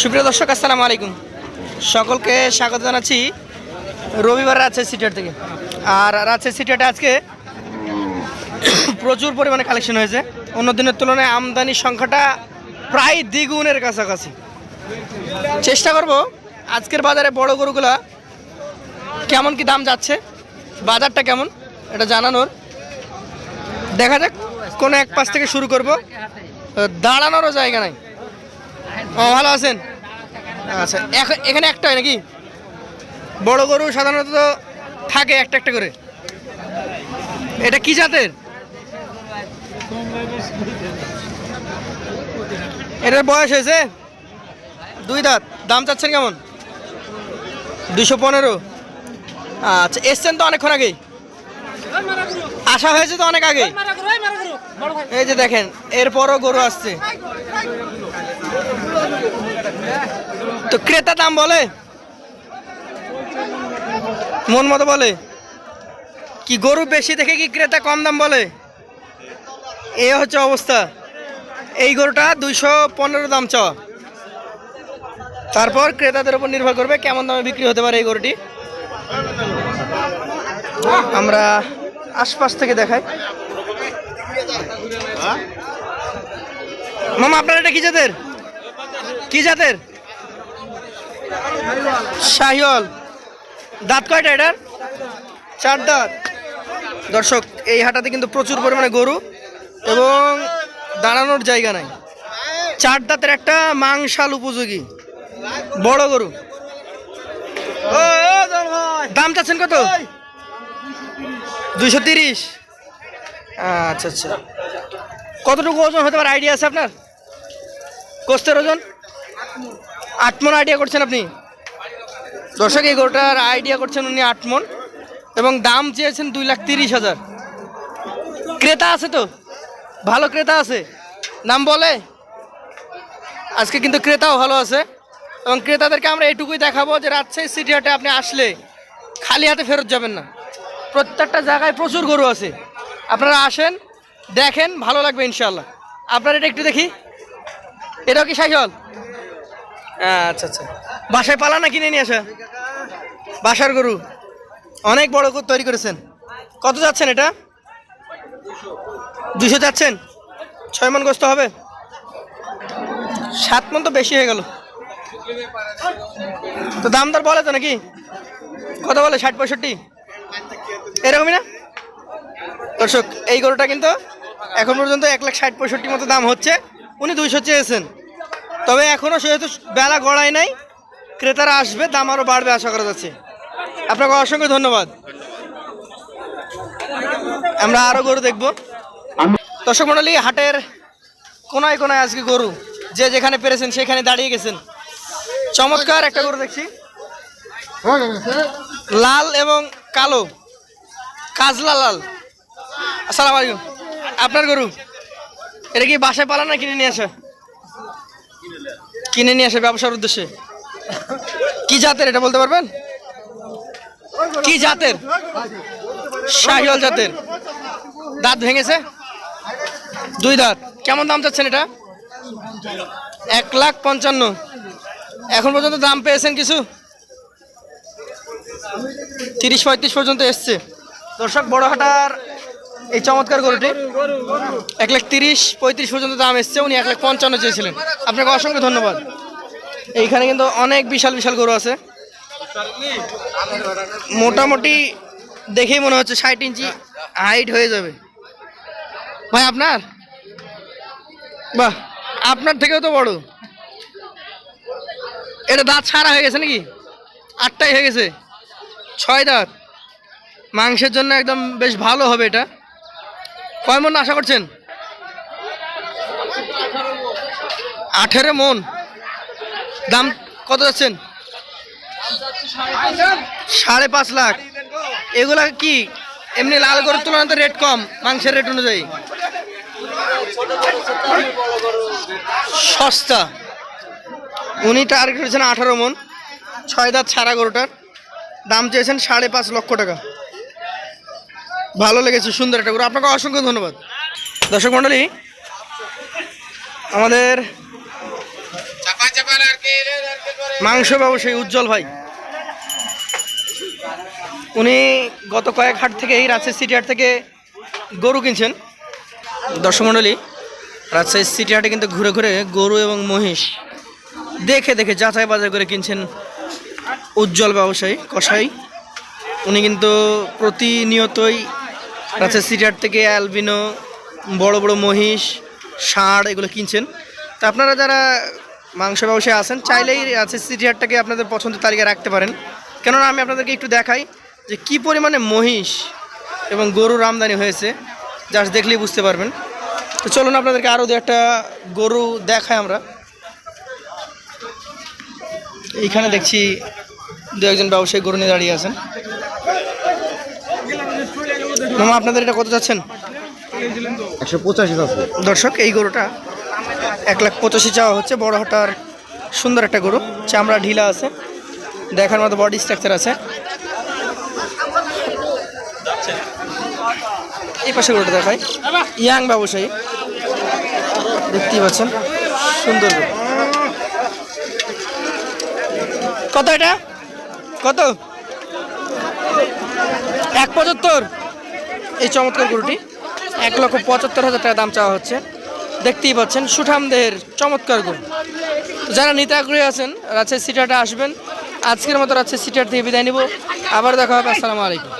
সুপ্রিয় দর্শক, আসসালামু আলাইকুম। সকলকে স্বাগত জানাচ্ছি রবিবার রাজশাহী সিটিহাট থেকে। আর রাজশাহী সিটিহাটে আজকে প্রচুর পরিমাণে কালেকশন হয়েছে। অন্য দিনের তুলনায় আমদানির সংখ্যাটা প্রায় দ্বিগুণের কাছাকাছি। চেষ্টা করব আজকের বাজারে বড় গরুগুলা কেমন কি দাম যাচ্ছে, বাজারটা কেমন, এটা জানানোর। দেখা যাক, কোনো এক পাশ থেকে শুরু করব। দাঁড়ানোরও জায়গা নাই। ও ভালো আছেন? আচ্ছা এখ- এখানে একটাই নাকি? বড় গরু সাধারণত থাকে একটা একটা করে। এটা কি জাতের? এটার বয়স হয়েছে? দুই দাঁত। দাম চাচ্ছেন কেমন? দুশো পনেরো। আচ্ছা এসছেন তো অনেকক্ষণ আগেই? আসা হয়েছে তো অনেক আগে এই যে দেখেন এরপরও গরু আসছে। তো ক্রেতা দাম বলে? মন মতো বলে। কি গরু বেশি দেখে কি ক্রেতা কম দাম বলে? এ হচ্ছে অবস্থা। এই গরুটা দুইশো পনেরো দাম চ তারপর ক্রেতাদের উপর নির্ভর করবে কেমন দামে বিক্রি হতে পারে এই গরুটি। আমরা আশপাশ থেকে দেখাই। মামা, আপনার এটা কি জাতের? কি জাতের? শাহিওল দাঁত কয়টা এটার? চার দাঁত। দর্শক, এই হাটাতে কিন্তু প্রচুর পরিমাণে গরু এবং দাঁড়ানোর জায়গা নাই। চার দাঁতের একটা মাংসাল উপযোগী। বড় গরু। দাম চাচ্ছেন কত? দুইশো তিরিশ। আচ্ছা আচ্ছা। কতটুকু ওজন হতে পারে? আইডিয়া আছে আপনার? কোস্তের ওজন? আট মন আইডিয়া করছেন আপনি? দর্শক, এই গরুটার আইডিয়া করছেন উনি আট মন এবং দাম চেয়েছেন দুই লাখ তিরিশ হাজার। ক্রেতা আছে তো? ভালো ক্রেতা আছে? নাম বলে? আজকে কিন্তু ক্রেতাও ভালো আছে এবং ক্রেতাদেরকে আমরা এটুকুই দেখাবো যে রাজশাহী সিটি হাটে আপনি আসলে খালি হাতে ফেরত যাবেন না। প্রত্যেকটা জায়গায় প্রচুর গরু আছে। আপনারা আসেন, দেখেন, ভালো লাগবে ইনশাল্লাহ আপনার এটা একটু দেখি। এটাও কি সাইকেল আচ্ছা আচ্ছা। বাসায় পালা না কিনে নিয়ে আসা? বাসার গরু। অনেক বড় গরু তৈরি করেছেন। কত যাচ্ছেন এটা? দুশো যাচ্ছেন? ছয় মন গোস্ত হবে? সাত মন তো বেশি হয়ে গেল। তো দাম দর বলে তো নাকি? কত বলে? ষাট পঁয়ষট্টি? এরকমই না? দর্শক, এই গরুটা কিন্তু এখন পর্যন্ত এক লাখ ষাট পঁয়ষট্টি মতো দাম হচ্ছে। উনি দুইশো চেয়েছেন। তবে এখনও সেহেতু বেলা গড়ায় নাই। ক্রেতারা আসবে, দাম আরও বাড়বে আশা করা যাচ্ছে। আপনাকে অসংখ্য ধন্যবাদ। আমরা আরও গরু দেখব। দর্শক মণ্ডলী, হাটের কোনায় কোনায় আজকে গরু, যে যেখানে পেরেছেন সেখানে দাঁড়িয়ে গেছেন। চমৎকার একটা গরু দেখছি। লাল এবং কালো। কাজলা লাল। আসসালামু আলাইকুম। আপনার গরু, এটা কি বাসায় পালা না কিনে নিয়ে আসা? কিনে নিয়ে আসে ব্যবসার উদ্দেশ্যে? কি জাতের এটা বলতে পারবেন? কি জাতের? শাহিওয়াল জাতের। দাঁত ভেঙেছে? দুই দাঁত। কেমন দাম চাচ্ছেন এটা? এক লাখ পঞ্চান্ন। এখন পর্যন্ত দাম পেয়েছেন কিছু? তিরিশ পঁয়ত্রিশ পর্যন্ত এসছে। দর্শক বড় হাটার এই চমৎকার গরুটি। এক লাখ তিরিশ, পঁয়ত্রিশ পর্যন্ত দাম এসছে, উনি এক লাখ পঞ্চান্ন চেয়েছিলেন। আপনাকে অসংখ্য ধন্যবাদ। এইখানে কিন্তু অনেক বিশাল বিশাল গরু আছে। মোটামুটি দেখেই মনে হচ্ছে ষাট ইঞ্চি হাইট হয়ে যাবে। ভাই, আপনার? বাহ, আপনার থেকেও তো বড়। এটা দাঁত ছাড়া হয়ে গেছে নাকি? আটটাই হয়ে গেছে। ছয় দাঁত। মাংসের জন্য একদম বেশ ভালো হবে এটা। কয় মন আশা করছেন? আঠেরো মন। দাম কত যাচ্ছেন? সাড়ে পাঁচ লাখ। এগুলা কি এমনি লাল গরুর তুলনায় তো রেট কম, মাংসের রেট অনুযায়ী? সস্তা। উনি টার্গেট করেছেন আঠারো মন। ছয় দাঁত ছাড়া গরুটার। দাম চেয়েছেন সাড়ে পাঁচ লক্ষ টাকা। ভালো লেগেছে, সুন্দর একটা গরু। আপনাকে অসংখ্য ধন্যবাদ। দর্শক মণ্ডলী, আমাদের মাংস ব্যবসায়ী উজ্জ্বল ভাই। উনি গত কয়েক হাট থেকে এই রাজশাহী সিটি হাট থেকে গরু কিনছেন। দর্শক মণ্ডলী, রাজশাহী সিটি হাটে কিন্তু ঘুরে ঘুরে গরু এবং মহিষ দেখে দেখে যাচাই বাজার করে কিনছেন উজ্জ্বল ব্যবসায়ী কষাই উনি কিন্তু প্রতিনিয়তই রাজশাহী সিটি হাট থেকে অ্যালবিনো, বড় বড় মহিষ, ষাঁড় এগুলো কিনছেন। তা আপনারা যারা মাংস ব্যবসায় আছেন, চাইলেই রাজশাহী সিটিহাটটাকে আপনাদের পছন্দের তালিকায় রাখতে পারেন। কেননা আমি আপনাদেরকে একটু দেখাই যে কি পরিমাণে মহিষ এবং গরুর আমদানি হয়েছে, জাস্ট দেখলেই বুঝতে পারবেন। তো চলুন আপনাদেরকে আরও দু একটা গরু দেখাই আমরা। এইখানে দেখছি দু একজন ব্যবসায়ী গরু নিয়ে দাঁড়িয়ে আছেন। মামা আপনাদের এটা কত যাচ্ছেন? একশো পঁচাশি দর্শক এই গরুটা এক লাখ পঁচাশি চাওয়া হচ্ছে। বড় হটার সুন্দর একটা গরু। চামড়া ঢিলা আছে। দেখার মতো বডি স্ট্রাকচার আছে। এই পাশে গরুটা দেখাই। ইয়াং ব্যবসায়ী। দেখতেই পাচ্ছেন। সুন্দর। কত এটা? কত? এক পঁচাত্তর। এই চমৎকার গরুটি। এক লক্ষ পঁচাত্তর হাজার টাকা দাম চাওয়া হচ্ছে। দেখতেই পাচ্ছেন সুঠাম দেহের চমৎকার গরু। যারা নিতে আগ্রহী আছেন, রাজশাহী সিটারটা আসবেন। আজকের মতো রাজশাহী সিটার থেকে বিদায় নিব। আবার দেখা হবে, আসসালামু আলাইকুম।